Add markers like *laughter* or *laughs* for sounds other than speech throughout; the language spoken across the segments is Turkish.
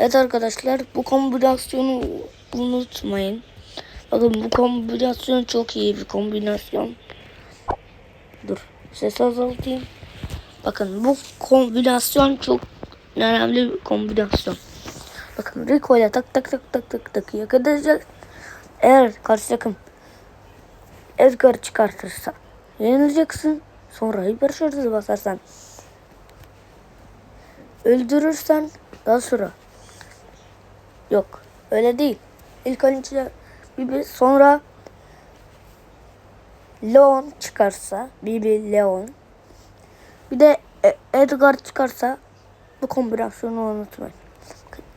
Evet arkadaşlar bu kombinasyonu unutmayın. Bakın bu kombinasyon çok iyi bir kombinasyon. Dur ses azaltayım. Bakın bu kombinasyon çok önemli bir kombinasyon. Bakın Rico ile tak tak tak tak tak tak yakalayacak. Eğer karşı takım Edgar çıkartırsa yenileceksin. Sonra hiper şarjı basarsan öldürürsen daha sonra yok öyle değil. İlk önce Bibi sonra Leon çıkarsa Bibi Leon bir de E- Edgar çıkarsa bu kombinasyonu unutmayın.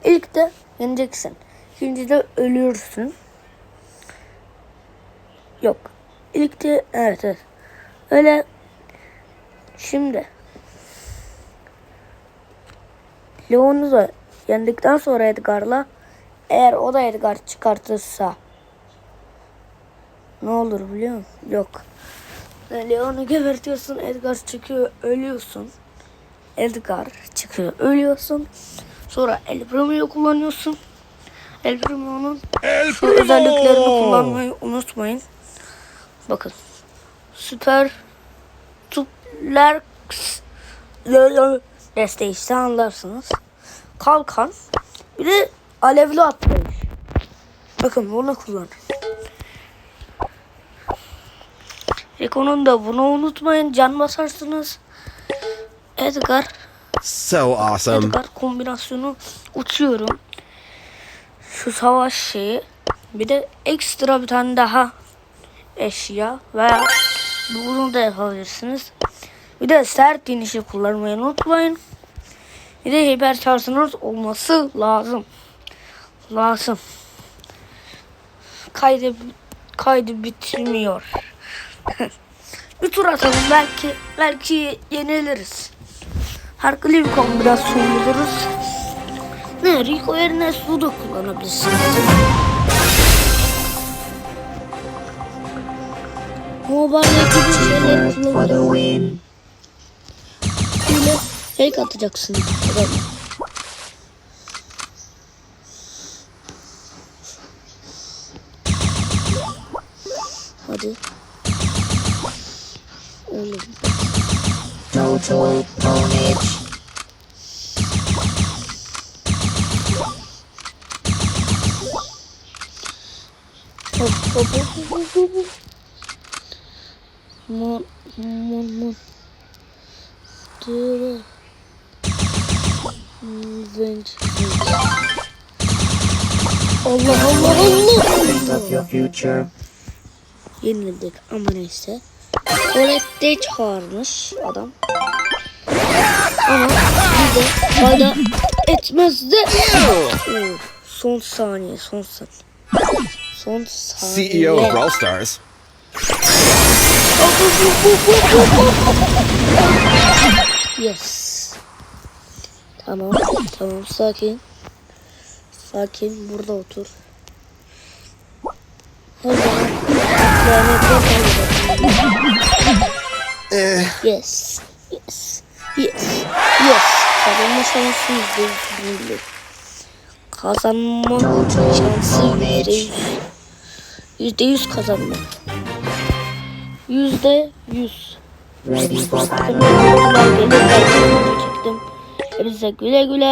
İlk de yeneceksin. İkinci de ölürsün. Yok. İlk de evet evet. Öyle şimdi Leon'u da yendikten sonra Edgar'la eğer o da Edgar çıkartırsa ne olur biliyor musun? Yok. Leon'u gebertiyorsun, Edgar çıkıyor, ölüyorsun. Edgar çıkıyor, ölüyorsun. Sonra El Primo'yu kullanıyorsun. El Primo'nun El şu özelliklerini Primo! kullanmayı unutmayın. Bakın. Süper Tupler desteği *laughs* işte anlarsınız. Kalkan. Bir de alevli atlayış. Bakın bunu kullanın. Eko'nun da bunu unutmayın. Can basarsınız. Edgar So awesome. Edgar kombinasyonu uçuyorum. Şu savaş şeyi. Bir de ekstra bir tane daha eşya veya bunu da yapabilirsiniz. Bir de sert inişi kullanmayı unutmayın. Bir de hiper şarjınız olması lazım. Lazım. Kaydı kaydı bitirmiyor. *laughs* bir tur atalım belki belki yeniliriz. Farklı bir kombinasyon buluruz. Ne Rico yerine su da kullanabilirsiniz. Mobile'deki bir şeyler kullanabilirsiniz. Böyle fake atacaksın. Evet. Hadi. Öyle. No toy ponage. Hop hop hop hop hop hop. hop. Mon mon mon. Dur. Vent. Allah Allah Allah. Of your future. Yenildik ama neyse. Tuvalette çağırmış adam. Ama bize fayda etmez de. Oo, Son saniye, son saniye. Son saniye. CEO of Brawl Stars. Yes. Tamam, tamam sakin. Sakin, burada otur. Her Eh, Yes. Yes. Yes. Yes. Kazanma şansı yüzde yüz milli. Kazanma şansı yüzde yüz. Yüzde yüz kazanma. Yüzde yüz. Ready for Bakın, gelir, ben çektim. Hepinize güle güle.